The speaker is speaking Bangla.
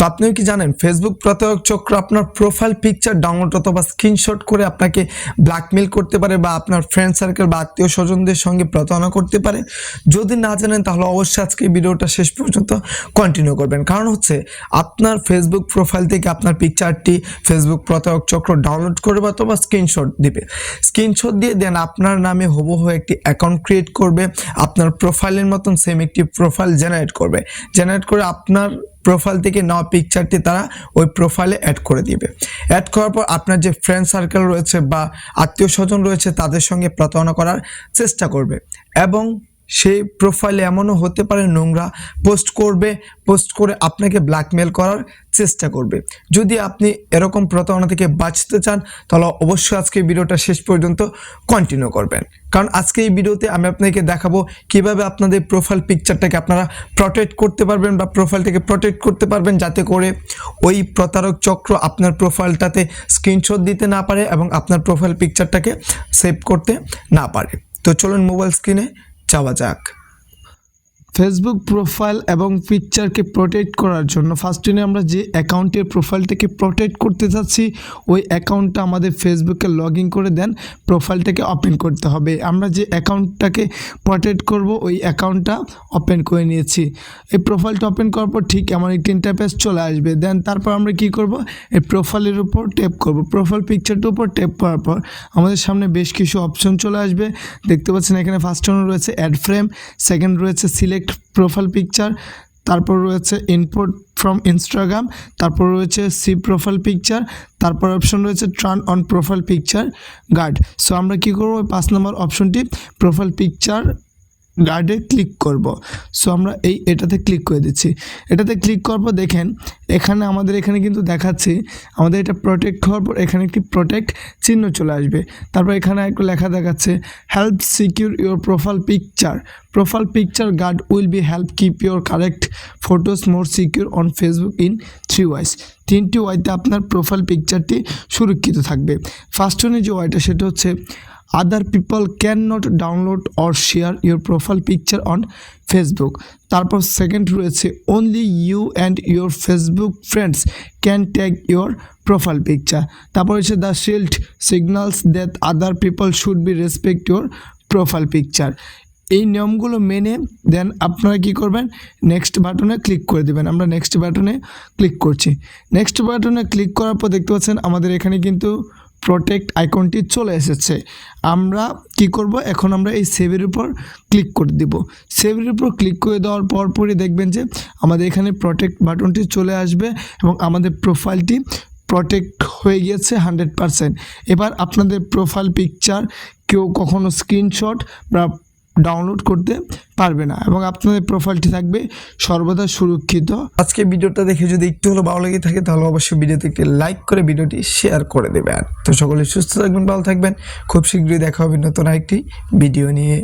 তো আপনিও কি জানেন ফেসবুক প্রতারক চক্র আপনার প্রোফাইল পিকচার ডাউনলোড অথবা স্ক্রিনশট করে আপনাকে ব্ল্যাকমেল করতে পারে বা আপনার ফ্রেন্ড সার্কেল বা আত্মীয় স্বজনদের সঙ্গে প্রতারণা করতে পারে। যদি না জানেন, তাহলে অবশ্যই আজকে ভিডিওটা শেষ পর্যন্ত কন্টিনিউ করবেন। কারণ হচ্ছে, আপনার ফেসবুক প্রোফাইল থেকে আপনার পিকচারটি ফেসবুক প্রতারক চক্র ডাউনলোড করবে অথবা স্ক্রিনশট দিবে। স্ক্রিনশট দিয়ে দেন আপনার নামে হুবহু একটি অ্যাকাউন্ট ক্রিয়েট করবে, আপনার প্রোফাইলের মতন সেম একটি প্রোফাইল জেনারেট করবে। জেনারেট করে আপনার প্রোফাইল থেকে নেওয়া পিকচারটি তারা ওই প্রোফাইলে অ্যাড করে দিবে। অ্যাড করার পর আপনার যে ফ্রেন্ড সার্কেল রয়েছে বা আত্মীয় স্বজন রয়েছে তাদের সঙ্গে প্রতারণা করার চেষ্টা করবে এবং সেই প্রোফাইলে এমনও হতে পারে নোংরা। পোস্ট করবে পোস্ট করে আপনাকে ব্ল্যাকমেল করার চেষ্টা করবে। যদি আপনি এরকম প্রতারণা থেকে বাঁচতে চান, তাহলে অবশ্যই আজকে ভিডিওটা শেষ পর্যন্ত কন্টিনিউ করবেন। কারণ আজকে এই ভিডিওতে আমি আপনাকে দেখাবো কীভাবে আপনাদের প্রোফাইল পিকচারটাকে আপনারা প্রটেক্ট করতে পারবেন বা প্রোফাইলটাকে প্রটেক্ট করতে পারবেন যাতে করে ওই প্রতারক চক্র আপনার প্রোফাইলটাতে স্ক্রিনশট দিতে না পারে এবং আপনার প্রোফাইল পিকচারটাকে সেভ করতে না পারে। তো চলুন মোবাইল স্ক্রিনে যাওয়া যাক। ফেসবুক প্রোফাইল এবং পিকচারকে প্রোটেক্ট করার জন্য। ফার্স্টে আমরা যে অ্যাকাউন্টের প্রোফাইলটাকে প্রোটেক্ট করতে যাচ্ছি, ওই অ্যাকাউন্টটা আমাদের ফেসবুকে লগ ইন করে দেন প্রোফাইলটাকে ওপেন করতে হবে। আমরা যে অ্যাকাউন্টটাকে প্রোটেক্ট করব, ওই অ্যাকাউন্টটা ওপেন করে নিয়েছি। এই প্রোফাইলটা ওপেন করার পর ঠিক এমন একটি ইন্টারপেস চলে আসবে। দেন তারপর আমরা কি করব? এই প্রোফাইলের উপর ট্যাপ করব। প্রোফাইল পিকচারটার উপর ট্যাপ করার পর আমাদের সামনে বেশ কিছু অপশন চলে আসবে। দেখতে পাচ্ছেন এখানে ফার্স্ট রয়েছে অ্যাড ফ্রেম সেকেন্ড রয়েছে সিলেক্ট প্রোফাইল পিকচার তারপর রয়েছে ইনপুট ফ্রম ইনস্টাগ্রাম তারপর রয়েছে সি প্রোফাইল পিকচার তারপর অপশন রয়েছে turn on profile picture guard so আমরা কী করব? পাঁচ নম্বর অপশনটি প্রোফাইল পিকচার গার্ডে ক্লিক করব। সো আমরা এই এটাতে ক্লিক করে দিচ্ছি। এটাতে ক্লিক করার পর দেখেন, এখানে আমাদের এখানে কিন্তু দেখাচ্ছে, আমাদের এটা প্রোটেক্ট হওয়ার পর এখানে একটি প্রোটেক্ট চিহ্ন চলে আসবে। তারপর এখানে একটু লেখা দেখাচ্ছে help secure your profile picture profile picture guard will be help keep your correct photos more secure on Facebook in three ways তিনটি ওয়াইতে আপনার প্রোফাইল পিকচারটি সুরক্ষিত থাকবে। ফার্স্ট যে ওয়াইটা সেটা হচ্ছে other people can not download or share your profile picture on Facebook তারপর সেকেন্ড রয়েছে only you and your Facebook friends can tag your profile picture তারপর হচ্ছে the shield signals that other people should be respect your profile picture এই নিয়মগুলো মেনে দেন, আপনারা কি করবেন? নেক্সট বাটনে ক্লিক করে দেবেন। আমরা নেক্সট বাটনে ক্লিক করছি। নেক্সট বাটনে ক্লিক করার পর দেখতে পাচ্ছেন, আমাদের এখানে কিন্তু প্রোটেক্ট আইকনটি চলে এসেছে। আমরা কি করব? এখন আমরা এই সেভের উপর ক্লিক করে দিব। সেভের উপর ক্লিক করে দেওয়ার পর পরই দেখবেন যে আমাদের এখানে প্রোটেক্ট বাটনটি চলে আসবে এবং আমাদের প্রোফাইলটি প্রোটেক্ট হয়ে গিয়েছে হান্ড্রেড পারসেন্ট এবার আপনাদের প্রোফাইল পিকচার কেউ কখনো স্ক্রিনশট বা ডাউনলোড করতে পারবে না এবং আপনাদের প্রোফাইলটি থাকবে সর্বদা সুরক্ষিত। আজকে ভিডিওটা দেখে যদি একটু হলো ভালো লেগে থাকে, তাহলে অবশ্যই ভিডিওতে একটি লাইক করে ভিডিওটি শেয়ার করে দেবেন। তো সকলে সুস্থ থাকবেন, ভালো থাকবেন। খুব শীঘ্রই দেখা হবে নতুন আরেকটি ভিডিও নিয়ে।